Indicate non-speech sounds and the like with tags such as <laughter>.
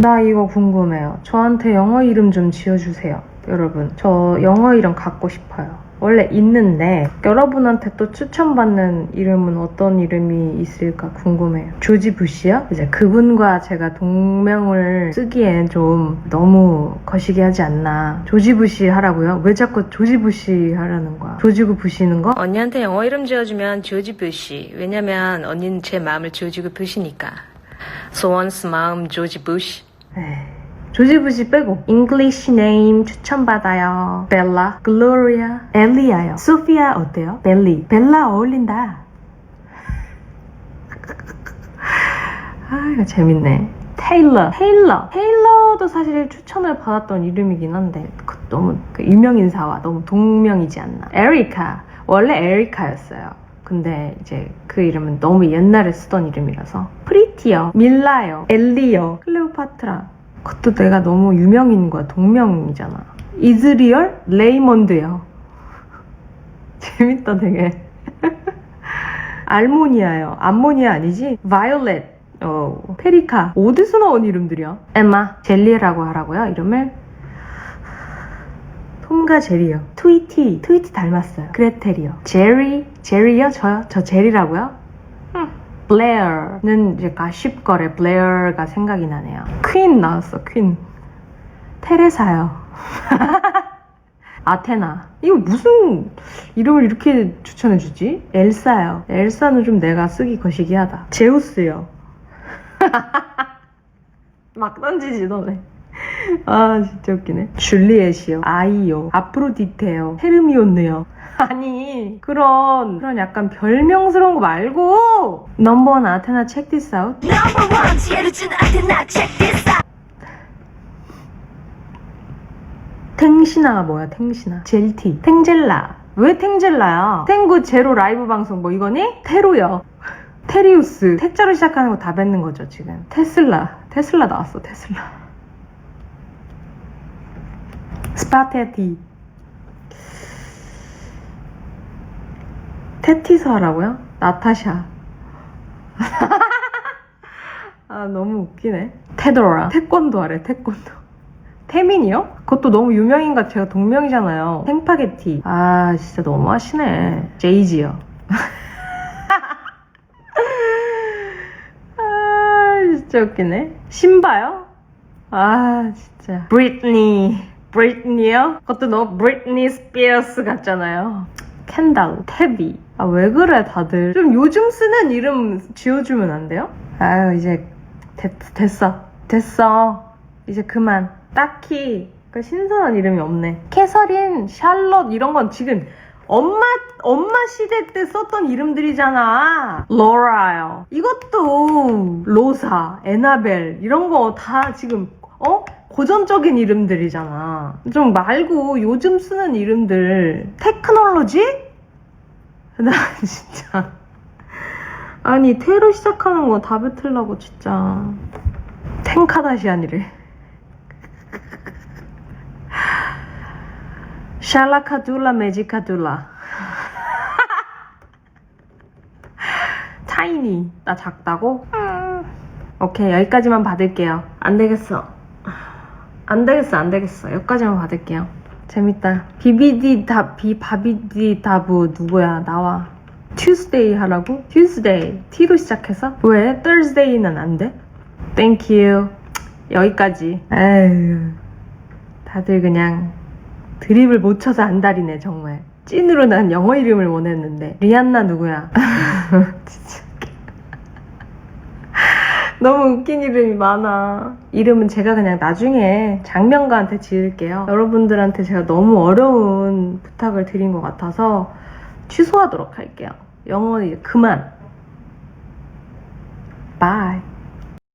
나 이거 궁금해요. 저한테 영어 이름 좀 지어주세요. 여러분, 저 영어 이름 갖고 싶어요. 원래 있는데 여러분한테 또 추천받는 이름은 어떤 이름이 있을까 궁금해요. 조지 부시요? 이제 그분과 제가 동명을 쓰기엔 좀 너무 거시기 하지 않나. 조지 부시 하라고요? 왜 자꾸 조지 부시 하라는 거야? 조지고 부시는 거? 언니한테 영어 이름 지어주면 조지 부시. 왜냐면 언니는 제 마음을 조지고 부시니까. 소원스 마음 조지 부시. 에이, 조지 부시 빼고 English name 추천받아요. 벨라, 글로리아, 엘리아요. 소피아 어때요? 벨리, 벨라 어울린다. 아 이거 재밌네. 테일러, 테일러, 테일러도 사실 추천을 받았던 이름이긴 한데 그 너무 그 유명 인사와 너무 동명이지 않나. 에리카, 원래 에리카였어요. 근데 이제 그 이름은 너무 옛날에 쓰던 이름이라서 프리티어, 밀라요, 엘리어, 클레오파트라 그것도 내가 너무 유명인과 동명이잖아 이즈리얼, 레이먼드요 <laughs> 재밌다 되게 <laughs> 알모니아요 암모니아 아니지? 바이올렛 어, 페리카 어디서 나온 이름들이야? 엠마, 젤리라고 하라고요 이름을 톰과 제리요. 트위티, 트위티 닮았어요. 그레텔이요. 제리, 제리요? 저요? 저 제리라고요? 흠. 블레어는 이제 가십거래 블레어가 생각이 나네요. 퀸 나왔어, 퀸. 테레사요. <laughs> 아테나. 이거 무슨 이름을 이렇게 추천해주지? 엘사요. 엘사는 좀 내가 쓰기 거시기 하다. 제우스요. <laughs> 막 던지지, 너네. 아 진짜 웃기네. 줄리엣이요. 아이요. 아프로디테요. 헤르미온느요. 아니 그런 그런 약간 별명스러운 거 말고 넘버 원 아테나 check this out. Number one, 지혜로준 아테나 check this out. 탱시나가 뭐야 탱시나 젤티. 탱젤라. 왜 탱젤라야? 탱구 제로 라이브 방송 뭐 이거니? 테로요. 테리우스. 태자로 시작하는 거 다 뱉는 거죠 지금. 테슬라. 테슬라 나왔어 테슬라 스파테티 테티서 하라고요? 나타샤. <laughs> 아 너무 웃기네. 테도라. 태권도 하래 태권도. 태민이요? 그것도 너무 유명인가 제가 동명이잖아요. 탱파게티. 아 진짜 너무 하시네. 제이지요. <laughs> 아 진짜 웃기네. 신바요? 아 진짜. 브리트니 브리트니요? 그것도 너무 브리트니 스피어스 같잖아요. 캔달, 태비 아 왜 그래 다들? 좀 요즘 쓰는 이름 지어주면 안 돼요? 아유 이제 됐, 됐어. 됐어. 이제 그만. 딱히 그 신선한 이름이 없네. 캐서린, 샬럿 이런 건 지금 엄마 엄마 시대 때 썼던 이름들이잖아. 로라요 이것도 로사, 에나벨 이런 거 다 지금 어? 고전적인 이름들이잖아. 좀 말고 요즘 쓰는 이름들 테크놀로지? <laughs> 나 진짜. 아니 테로 시작하는 거 다 뱉으려고 진짜. 탱카다시안이래 <laughs> 샬라카둘라 메지카둘라. 타이니. <laughs> 나 작다고? 음. 오케이 여기까지만 받을게요. 안 되겠어 안 되겠어 안 되겠어. 여기까지만 받을게요. 재밌다. 비비디 다 비 바비디 다부 누구야? 나와. Tuesday 하라고? Tuesday. T로 시작해서? 왜? Thursday는 안 돼? Thank you. 여기까지. 에휴. 다들 그냥 드립을 못 쳐서 안달이네 정말. 찐으로 난 영어 이름을 원했는데. 리안나 누구야? <laughs> 진짜. 너무 웃긴 이름이 많아. 이름은 제가 그냥 나중에 장명가한테 지을게요. 여러분들한테 제가 너무 어려운 부탁을 드린 것 같아서 취소하도록 할게요. 영어 이제 그만. 바이